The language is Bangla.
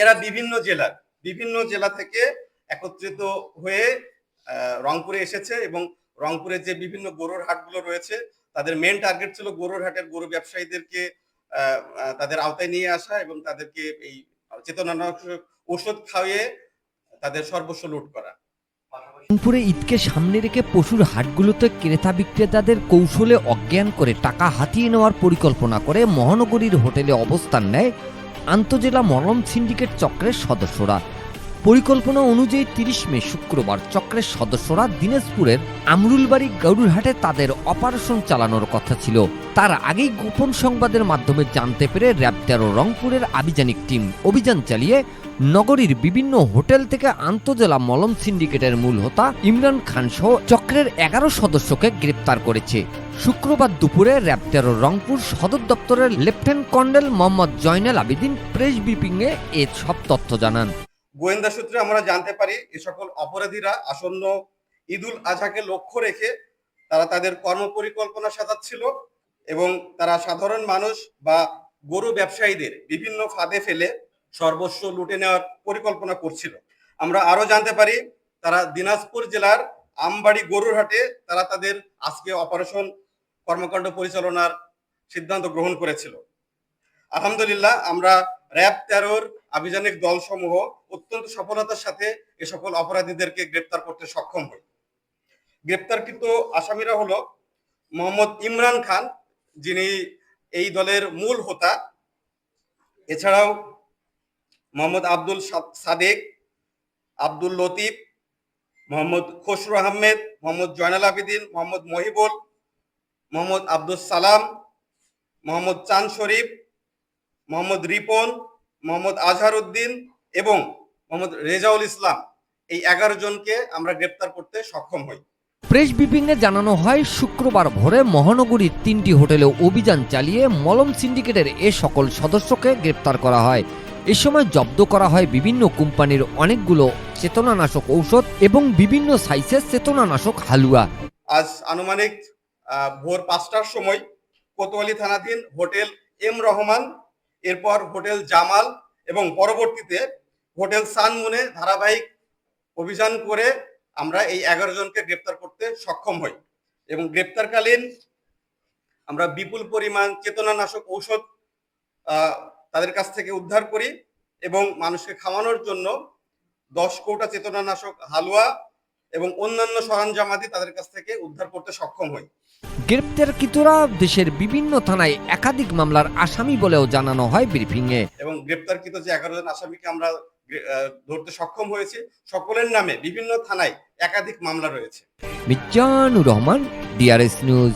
এরা বিভিন্ন জেলার বিভিন্ন জেলা থেকে একত্রিত হয়ে রংপুরে এসেছে এবং রংপুরের যে বিভিন্ন গরুর হাটগুলো রয়েছে, তাদের মেন টার্গেট ছিল গরুর হাটের গরু ব্যবসায়ীদেরকে তাদের আওতায় নিয়ে আসা এবং তাদেরকে এই চেতনানাশক ওষুধ খাইয়ে তাদের সর্বস্ব লুট করা। রংপুরে ঈদকে সামনে রেখে পশুর হাটগুলোতে ক্রেতা বিক্রেতাদের কৌশলে অজ্ঞান করে টাকা হাতিয়ে নেওয়ার পরিকল্পনা করে মহানগরীর হোটেলে অবস্থান নেয় আন্তজেলা মলম সিন্ডিকেট চক্রের সদস্যরা। পরিকল্পনা অনুযায়ী তিরিশ মে শুক্রবার চক্রের সদস্যরা দিনাজপুরের আমরুলবাড়ি গরুরহাটে তাদের অপারেশন চালানোর কথা ছিল। তার আগেই গোপন সংবাদের মাধ্যমে জানতে পেরে র্যাব তেরো রংপুরের আভিযানিক টিম অভিযান চালিয়ে নগরীর বিভিন্ন হোটেল থেকে আন্তজেলা মলম সিন্ডিকেটের মূল হোতা ইমরান খান সহ চক্রের এগারো সদস্যকে গ্রেপ্তার করেছে। শুক্রবার দুপুরে র্যাব রংপুর সদর দপ্তরের lieutenant colonel Mohammad Joynal Abedin press ব্রিফিংয়ে এ সব তথ্য জানান। গোয়েন্দা সূত্রে আমরা জানতে পারি, এ সকল অপরাধীরা আসন্ন ঈদুল আজহাকে লক্ষ্য রেখে তারা তাদের কর্মপরিকল্পনা সাজাচ্ছিল এবং তারা সাধারণ মানুষ বা গরু ব্যবসায়ীদের বিভিন্ন ফাঁদে ফেলে সর্বস্ব লুটে নেওয়ার পরিকল্পনা করছিল। আমরা আরও জানতে পারি, তারা দিনাজপুর জেলার আমবাড়ি গরুর হাটে তারা তাদের আজকে অপারেশন কর্মকাণ্ড পরিচালনার সিদ্ধান্ত গ্রহণ করেছিল। আলহামদুলিল্লাহ, আমরা র্যাব তেরোর আভিযানিক দলসমূহ অত্যন্ত সফলতার সাথে এ সকল অপরাধীদেরকে গ্রেপ্তার করতে সক্ষম হই। গ্রেপ্তারকৃত আসামিরা হলো মোহাম্মদ ইমরান খান, যিনি এই দলের মূল হোতা। এছাড়াও মোহাম্মদ আব্দুল সাদেক, আব্দুল লতিফ, মোহাম্মদ খসরু আহমেদ, মোহাম্মদ জয়নাল আবেদিন, মোহাম্মদ মহিবুল মোহাম্মদ আব্দুল সালাম মোহাম্মদ চান শরীফ মোহাম্মদ রিপন মোহাম্মদ আজহার উদ্দিন এবং মোহাম্মদ রেজাউল ইসলাম। এই এগারো জনকে আমরা গ্রেপ্তার করতে সক্ষম হই। প্রেস ব্রিফিংয়ে জানানো হয় শুক্রবার ভোরে মহানগরীর তিনটি হোটেলে অভিযান চালিয়ে মলম সিন্ডিকেটের এ সকল সদস্যকে গ্রেপ্তার করা হয়। এ সময় জব্দ করা হয় বিভিন্ন কোম্পানির অনেকগুলো চেতনানাশক ঔষধ এবং বিভিন্ন সাইজের চেতনানাশক হালুয়া। আজ আনুমানিক ভোর পাঁচটার সময় কোতোয়ালি থানাধীন হোটেল এম রহমান, এরপর হোটেল জামাল এবং পরবর্তীতে হোটেল সানমুনে ধারাবাহিক অভিযান করে আমরা এই এগারো জনকে গ্রেপ্তার করতে সক্ষম হই এবং গ্রেপ্তারকালীন আমরা বিপুল পরিমাণ চেতনানাশক ঔষধ তাদের কাছ থেকে উদ্ধার করি এবং মানুষকে খাওয়ানোর জন্য দশ কৌটা চেতনানাশক হালুয়া এবং অন্যান্য সরঞ্জামাদি তাদের কাছ থেকে উদ্ধার করতে সক্ষম হই। গ্রেপ্তারকৃতরা দেশের বিভিন্ন থানায় একাধিক মামলার আসামি বলেও জানানো হয় ব্রিফিংয়ে। এবং গ্রেপ্তারকৃত যে এগারো জন আসামিকে আমরা ধরতে সক্ষম হয়েছে সকলের নামে বিভিন্ন থানায় একাধিক মামলা রয়েছে। Mizanur Rahman DRS news.